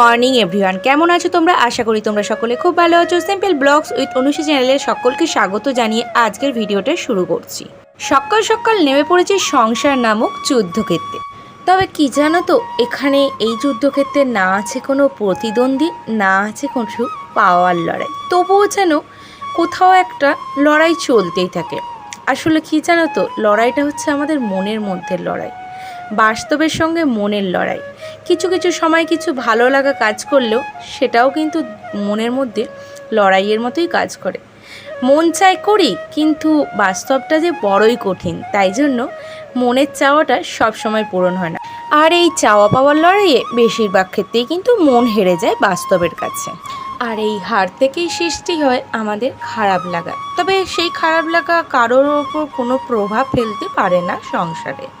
Morning, everyone. কেমন আছো তোমরা? আশা করি তোমরা সকলে খুব ভালো আছো। সিম্পল ব্লগস উইথ অনুষী চ্যানেলে সকলকে স্বাগত জানিয়ে আজকের ভিডিওটা শুরু করছি। সকাল সকাল নেমে পড়েছে সংসার নামক যুদ্ধক্ষেত্রে। তবে কি জানো তো, এখানে এই যুদ্ধক্ষেত্রে না আছে কোনো প্রতিদ্বন্দ্বী, না আছে কোনো পাওয়ার লড়াই। তবুও যেন কোথাও একটা লড়াই চলতেই থাকে। আসলে কি জানো তো, লড়াইটা হচ্ছে আমাদের মনের মধ্যে লড়াই। বাস্তবের সঙ্গে মনের লড়াই। কিছু কিছু সময় কিছু ভালো লাগা কাজ করলেও সেটাও কিন্তু মনের মধ্যে লড়াইয়ের মতোই কাজ করে। মন চাই করি, কিন্তু বাস্তবটা যে বড়ই কঠিন, তাই জন্য মনের চাওয়াটা সব সময় পূরণ হয় না। আর এই চাওয়া পাওয়ার লড়াইয়ে বেশিরভাগ ক্ষেত্রেই কিন্তু মন হেরে যায় বাস্তবের কাছে। আর এই হার থেকেই সৃষ্টি হয় আমাদের খারাপ লাগা। তবে সেই খারাপ লাগা কারোর ওপর কোনো প্রভাব ফেলতে পারে না সংসারে।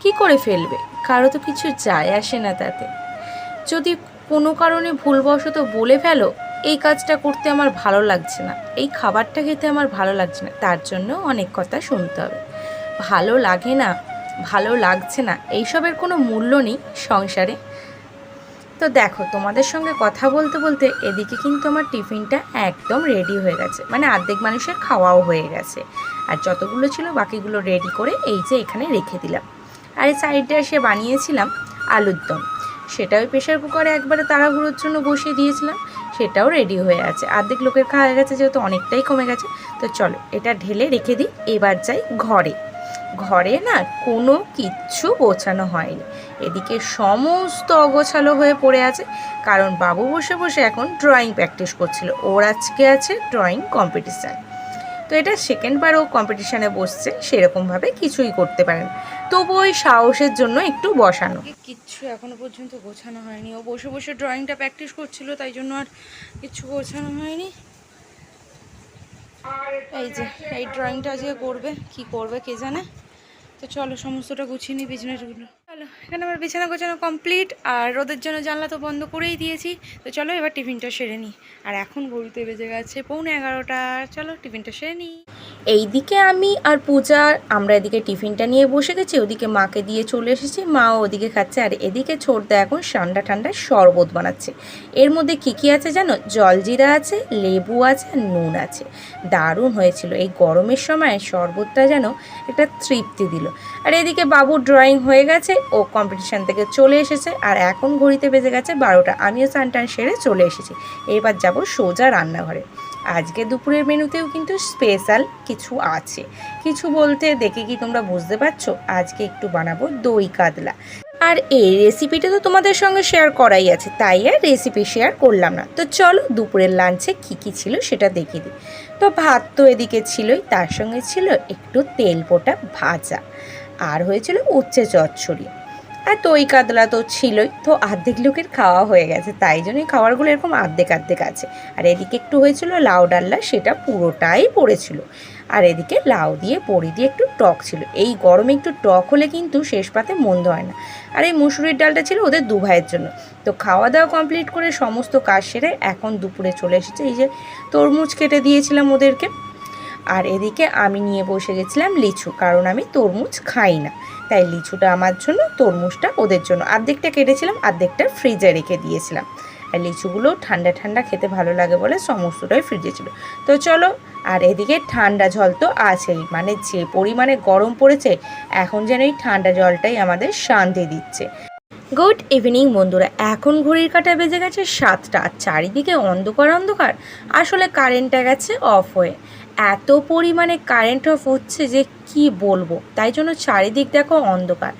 কি করে ফেলবে? কারও তো কিছু যায় আসে না তাতে। যদি কোনো কারণে ভুলবশত বলে ফেলো, এই কাজটা করতে আমার ভালো লাগছে না, এই খাবারটা খেতে আমার ভালো লাগছে না, তার জন্য অনেক কথা শুনতে হবে। ভালো লাগে না, ভালো লাগছে না, এইসবের কোনো মূল্য নেই সংসারে। তো দেখো, তোমাদের সঙ্গে কথা বলতে বলতে এদিকে কিন্তু আমার টিফিনটা একদম রেডি হয়ে গেছে। মানে অর্ধেক মানুষের খাওয়াও হয়ে গেছে। আর যতগুলো ছিল বাকিগুলো রেডি করে এই যে এখানে রেখে দিলাম। আর এই সাইডে এসে বানিয়েছিলাম আলুর দম। সেটা ওই প্রেশার কুকারে একবারে তাড়াহুড়োর জন্য বসিয়ে দিয়েছিলাম, সেটাও রেডি হয়ে আছে। অর্ধেক লোকের খাওয়া গেছে যেহেতু অনেকটাই কমে গেছে। তো চলো, এটা ঢেলে রেখে দিই, এবার যাই ঘরে। ঘরে না কোনো কিচ্ছু গোছানো হয়নি। এদিকে সমস্ত অগোছালো হয়ে পড়ে আছে, কারণ বাবু বসে বসে এখন ড্রয়িং প্র্যাকটিস করছিল। ওর আজকে আছে ড্রয়িং কম্পিটিশান তো এটা সেকেন্ডবারও কম্পিটিশানে বসছে, সেরকমভাবে কিছুই করতে পারেন। তবু ওই সাহসের জন্য একটু বসানো। কিচ্ছু এখনও পর্যন্ত গোছানো হয়নি। ও বসে বসে ড্রয়িংটা প্র্যাকটিস করছিল, তাই জন্য আর কিছু গোছানো হয়নি। এই যে, এই ড্রয়িংটা আজকে করবে, কি করবে কে জানে? তো চলো, সমস্তটা গুছিয়ে নিই বিছানাগুলো চলো, এখানে আমার বিছানা গোছানো কমপ্লিট আর রোদের জন্য জানলা তো বন্ধ করেই দিয়েছি। তো চলো, এবার টিফিনটা সেরে নিই। আর এখন ঘড়িতে বেজে গেছে পৌনে এগারোটা। চলো, টিফিনটা সেরে নিই। এইদিকে আমি আর পূজা, আমরা এদিকে টিফিনটা নিয়ে বসে গেছি, ওদিকে মাকে দিয়ে চলে এসেছি, মাও ওদিকে খাচ্ছে, আর এদিকে ছোটদা এখন ঠান্ডা ঠান্ডা শরবত বানাচ্ছে। এর মধ্যে কী কী আছে জানো? জলজিরা আছে, লেবু আছে, আর নুন আছে। দারুণ হয়েছিল। এই গরমের সময় শরবতটা যেন একটা তৃপ্তি দিল। আর এদিকে বাবু ড্রয়িং হয়ে গেছে, ও কম্পিটিশান থেকে চলে এসেছে, আর এখন ঘড়িতে বেজে গেছে বারোটা। আমিও স্নান সেরে চলে এসেছি। এবার যাব সোজা রান্নাঘরে। আজকে দুপুরের মেনুতেও কিন্তু স্পেশাল কিছু আছে। কিছু বলতে দেখে কি তোমরা বুঝতে পারছ? আজকে একটু বানাবো দই কাতলা। আর এই রেসিপিটা তো তোমাদের সঙ্গে শেয়ার করাই আছে, তাই আর রেসিপি শেয়ার করলাম না। তো চলো দুপুরের লাঞ্চে কী কী ছিল সেটা দেখিয়ে দিই। তো ভাত তো এদিকে ছিলই, তার সঙ্গে ছিল একটু তেল পোটা ভাজা। আর হয়েছিল উচ্ছে চচ্চড়ি। আর দই কাতলা তো ছিলই, তো আর্ধেক লোকের খাওয়া হয়ে গেছে, তাই জন্যই খাবারগুলো এরকম আর্ধেক অর্ধেক আছে। আর এদিকে একটু হয়েছিল লাউ ডাল্লা সেটা পুরোটাই পড়েছিল। আর এদিকে লাউ দিয়ে, বড়ি দিয়ে একটু টক ছিল। এই গরমে একটু টক হলে কিন্তু শেষ পাতে মন্দ হয় না। আর এই মুসুরির ডালটা ছিল ওদের দু ভাইয়ের জন্য। তো খাওয়া দাওয়া কমপ্লিট করে সমস্ত কাজ সেরে এখন দুপুরে চলে এসেছে। এই যে তরমুজ কেটে দিয়েছিলাম ওদেরকে। আর এদিকে আমি নিয়ে বসে গেছিলাম লিচু, কারণ আমি তরমুজ খাই না। তাই লিচুটা আমার জন্য, তরমুজটা ওদের জন্য। অর্ধেকটা কেটেছিলাম অর্ধেকটা ফ্রিজে রেখে দিয়েছিলাম। আর লিচুগুলো ঠান্ডা ঠান্ডা খেতে ভালো লাগে বলে সমস্তটাই ফ্রিজে ছিল। তো চলো, আর এদিকে ঠান্ডা জল তো আছেই। মানে যে পরিমাণে গরম পড়েছে, এখন যেন এই ঠান্ডা জলটাই আমাদের শান্তি দিচ্ছে। গুড ইভিনিং বন্ধুরা, এখন ঘড়ির কাটা বেজে গেছে সাতটা চারিদিকে অন্ধকার অন্ধকার, আসলে কারেন্টটা গেছে অফ হয়ে। এত পরিমাণে কারেন্ট অফ হচ্ছে যে কি বলব, তাই জন্য চারিদিক দেখো অন্ধকার।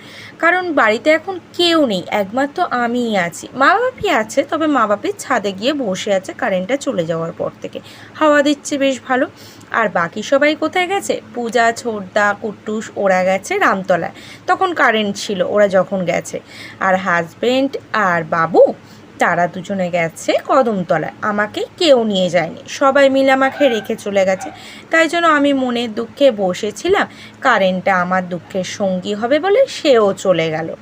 কারণ বাড়িতে এখন কেউ নেই, একমাত্র আমিই আছি। মা বাপি আছে, তবে মা বাপির ছাদে গিয়ে বসে আছে কারেন্টটা চলে যাওয়ার পর থেকে। হাওয়া দিচ্ছে বেশ ভালো। আর বাকি সবাই কোথায় গেছে? পূজা, ছোটদা, কুট্টুস, ওরা গেছে রামতলায়। তখন কারেন্ট ছিল, ওরা যখন গেছে। আর হাজবেন্ড আর বাবু, তারা দুজনে গেছে কদমতলায়। আমাকে কেউ নিয়ে যায়নি। সবাই মিলে আমাকে রেখে চলে গেছে। তাই জন্য আমি মনের দুঃখে বসেছিলাম। কারেন্টটা আমার দুঃখের সঙ্গী হবে বলে সেও চলে গেল।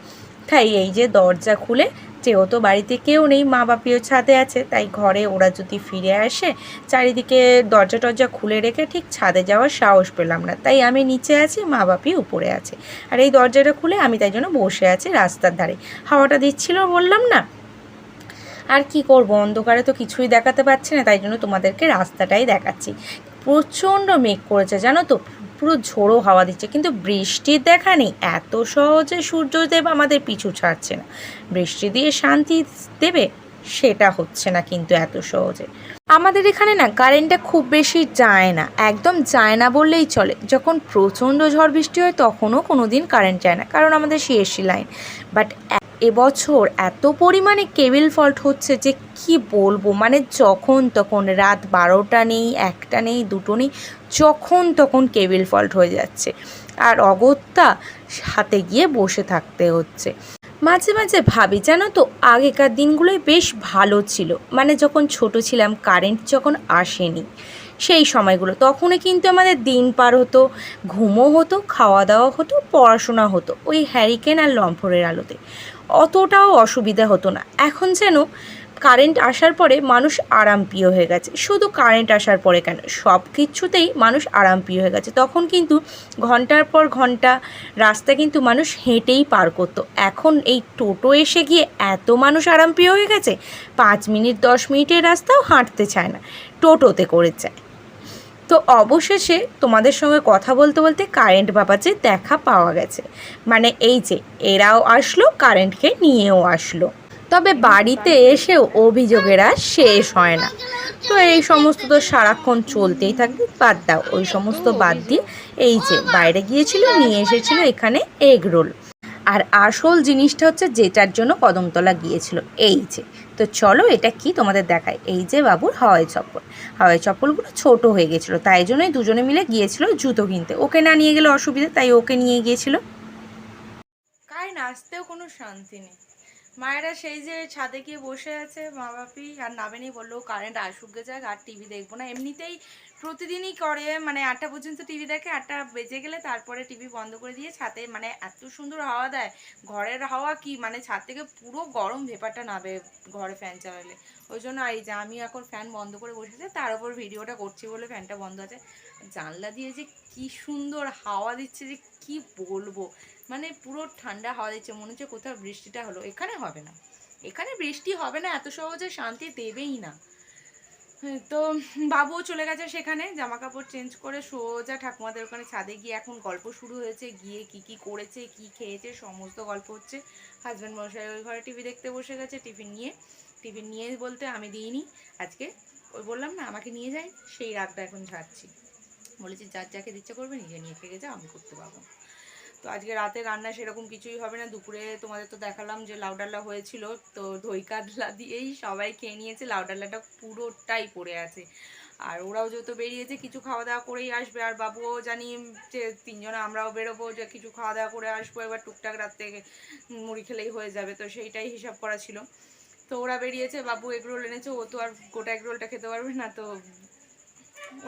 তাই এই যে দরজা খুলে যেহেতু বাড়িতে কেউ নেই মা বাপিও ছাদে আছে, তাই ঘরে ওরা যদি ফিরে আসে, চারিদিকে দরজা টরজা খুলে রেখে ঠিক ছাদে যাওয়ার সাহস পেলাম না। তাই আমি নিচে আছি মা বাপি উপরে আছে। আর এই দরজাটা খুলে আমি তাই জন্য বসে আছি রাস্তার ধারে। হাওয়াটা দিচ্ছিল, বললাম, না, আর কি করব? অন্ধকারে তো কিছুই দেখাতে পাচ্ছি না, তাই জন্য তোমাদেরকে রাস্তাটাই দেখাচ্ছি। প্রচণ্ড মেঘ করেছে, জানো তো? পুরো ঝোড়ো হাওয়া দিচ্ছে, কিন্তু বৃষ্টির দেখা নেই। এত সহজে সূর্যদেব আমাদের পিছু ছাড়ছে না। বৃষ্টি দিয়ে শান্তি দেবে সেটা হচ্ছে না কিন্তু এত সহজে। আমাদের এখানে না কারেন্টটা খুব বেশি যায় না, একদম যায় না বললেই চলে। যখন প্রচণ্ড ঝড় বৃষ্টি হয় তখনও কোনো দিন কারেন্ট যায় না, কারণ আমাদের সিএসসি লাইন। বাট এবছর এত পরিমাণে কেবিল ফল্ট হচ্ছে যে কি বলব? মানে যখন তখন রাত বারোটা নেই, একটা নেই, দুটো নেই, যখন তখন কেবিল ফল্ট হয়ে যাচ্ছে। আর অগত্যা হাতে গিয়ে বসে থাকতে হচ্ছে। মাঝে মাঝে ভাবি, জানো তো, আগেকার দিনগুলোই বেশ ভালো ছিল। মানে যখন ছোট ছিলাম, কারেন্ট যখন আসেনি। সেই সময়গুলো। তখনই কিন্তু আমাদের দিন পার হতো, ঘুমও হতো খাওয়া দাওয়া হতো, পড়াশোনা হতো ওই হ্যারিকেন আর লম্ফরের আলোতে। অতটাও অসুবিধা হতো না। এখন যেন কারেন্ট আসার পরে মানুষ আরামপ্রিয় হয়ে গেছে। শুধু কারেন্ট আসার পরে কেন? সব কিছুতেই মানুষ আরামপ্রিয় হয়ে গেছে। তখন কিন্তু ঘণ্টার পর ঘণ্টা রাস্তা কিন্তু মানুষ হেঁটেই পার করতো। এখন এই টোটো এসে গিয়ে এত মানুষ আরামপ্রিয় হয়ে গেছে, পাঁচ মিনিট, দশ মিনিটের রাস্তাও হাঁটতে চায় না। টোটোতে করে যায় তো অবশেষে তোমাদের সঙ্গে কথা বলতে বলতে কারেন্ট বাবাজে দেখা পাওয়া গেছে। মানে এই যে, এরাও আসলো কারেন্টকে নিয়েও আসলো। তবে বাড়িতে এসেও অভিযোগের আর শেষ হয় না। তো এই সমস্ত তো সারাক্ষণ চলতেই থাকবে বাদ দাও, ওই সমস্ত বাদ দিয়ে এই যে, বাইরে গিয়েছিল, নিয়ে এসেছিল এখানে এগ রোল আর আসল জিনিসটা হচ্ছে যেটার জন্য কদমতলা গিয়েছিল, এই যে তো চলো এটা কি তোমাদের দেখায় এই যে বাবুর হাওয়াই চপ্পল। হাওয়াই চপ্পলগুলো ছোট হয়ে গেছিল, তাই জন্যই দুজনে মিলে গিয়েছিল জুতো কিনতে। ওকে না নিয়ে গেলে অসুবিধা, তাই ওকে নিয়ে গিয়েছিল। কার নাচতেও কোনো শান্তি নেই। মায়েরা সেই যে ছাদে গিয়ে বসে আছে মা বাপি আর নামেনি বলল কারেন্ট আসুক গে যাক, আর টিভি দেখব না। এমনিতেই প্রতিদিনই করে মানে আটটা পর্যন্ত টিভি দেখে, আটটা বেজে গেলে তারপরে টিভি বন্ধ করে দিয়ে ছাদে মানে এত সুন্দর হাওয়া দেয়। ঘরের হাওয়া কি মানে ছাদ থেকে পুরো গরম ভেপারটা নাবে ঘরে ফ্যান চালালে। ওই জন্য এই যে আমি এখন ফ্যান বন্ধ করে বসেছি, তার উপর ভিডিওটা করছি বলে ফ্যানটা বন্ধ আছে। জানলা দিয়ে যে কি সুন্দর হাওয়া দিচ্ছে যে কি বলব? মানে পুরো ঠান্ডা হাওয়া দিচ্ছে, মনে হচ্ছে কোথাও বৃষ্টিটা হলো। এখানে হবে না। এখানে বৃষ্টি হবে না, এত সহজে শান্তি দেবেই না। তো বাবুও চলে গেছে সেখানে জামা কাপড় চেঞ্জ করে সোজা ঠাকুমাদের ওখানে ছাদে গিয়ে এখন গল্প শুরু হয়েছে, গিয়ে কি কি করেছে, কি খেয়েছে, সমস্ত গল্প হচ্ছে। হাজব্যান্ড মশাই ওই ঘরে টিভি দেখতে বসে গেছে, টিফিন নিয়ে। টিফিন নিয়ে বলতে আমি দিইনি, আজকে ওই বললাম না, আমাকে নিয়ে যাই, সেই রাগটা এখন ঝাড়ছি। বলেছি, যার যাকে ইচ্ছে করবে, নিজে নিয়ে খেয়ে যা, আমি করতে পারব। তো আজকে রাতে রান্না সেরকম কিছুই হবে না। দুপুরে তোমাদের তো দেখালাম যে লাউ ডাল্লা হয়েছিল, তো দই কাতলা দিয়েই সবাই খেয়ে নিয়েছে। লাউ ডাল্লাটা পুরোটাই পড়ে আছে। আর ওরাও যেহেতু বেরিয়েছে, কিছু খাওয়া দাওয়া করেই আসবে। আর বাবুও জানি যে তিনজনে আমরাও বেরোবো, যে কিছু খাওয়া দাওয়া করে আসব। এবার টুকটাক রাত থেকে মুড়ি খেলেই হয়ে যাবে, তো সেইটাই হিসাব করা ছিল। তো ওরা বেরিয়েছে, বাবু এগরোল এনেছে, ও তো আর গোটা এগরোলটা খেতে পারবে না, তো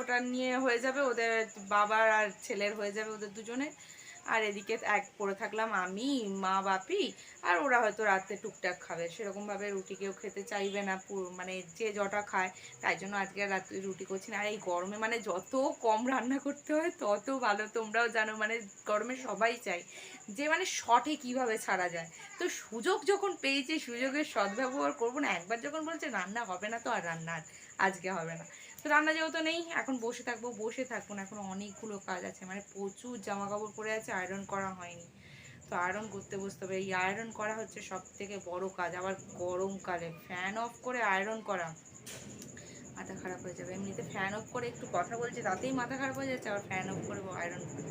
ওটা নিয়ে হয়ে যাবে। ওদের বাবার আর ছেলের হয়ে যাবে ওদের দুজনে আর এদিকে এক পড়ে থাকলাম আমি, মা, বাপি, আর ওরা হয়তো রাতে টুকটাক খাবে। সেরকমভাবে রুটি কেউ খেতে চাইবে না মানে যে জটা খায়, তাই জন্য আজকে আর রাতে রুটি করছি না। আর এই গরমে মানে যত কম রান্না করতে হয়, তত ভালো। তোমরাও জানো মানে গরমে সবাই চাই যে মানে শটে কীভাবে ছাড়া যায়। তো সুযোগ যখন পেয়েছি, সুযোগের সদ্ব্যবহার করব না, একবার যখন বলছে রান্না হবে না তো আর রান্না আজকে হবে না। তো রান্না যেহেতু নেই, এখন বসে থাকব বসে থাকব না। এখন অনেকগুলো কাজ আছে। মানে প্রচুর জামা কাপড় পরে আছে আয়রন করা হয়নি। তো আয়রন করতে বসতে হবে। এই আয়রন করা হচ্ছে সব থেকে বড় কাজ। আবার গরমকালে ফ্যান অফ করে আয়রন করা। মাথা খারাপ হয়ে যাবে। এমনিতে ফ্যান অফ করে একটু কথা বলছি, তাতেই মাথা খারাপ হয়ে যাচ্ছে। আবার ফ্যান অফ করে আয়রন করে।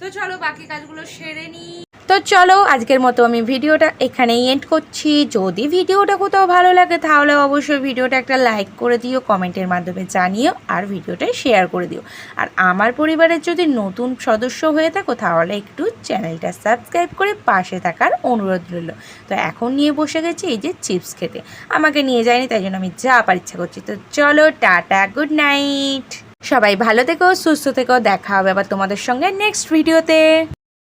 তো চলো বাকি কাজগুলো সেরে নিই তো চলো, আজকের মতো আমি ভিডিওটা এখানেই এন্ড করছি। যদি ভিডিওটা কোথাও ভালো লাগে, তাহলে অবশ্যই ভিডিওটা একটা লাইক করে দিও কমেন্টের মাধ্যমে জানিও, আর ভিডিওটা শেয়ার করে দিও। আর আমার পরিবারের যদি নতুন সদস্য হয়ে থাকো, তাহলে একটু চ্যানেলটা সাবস্ক্রাইব করে পাশে থাকার অনুরোধ রইল। তো এখন নিয়ে বসে গেছি এই যে চিপস খেতে। আমাকে নিয়ে যায়নি, তাই জন্য আমি যা পার ইচ্ছা করছি। তো চলো, টাটা গুড নাইট সবাই ভালো থেকো, সুস্থ থেকো, দেখা হবে আবার তোমাদের সঙ্গে নেক্সট ভিডিওতে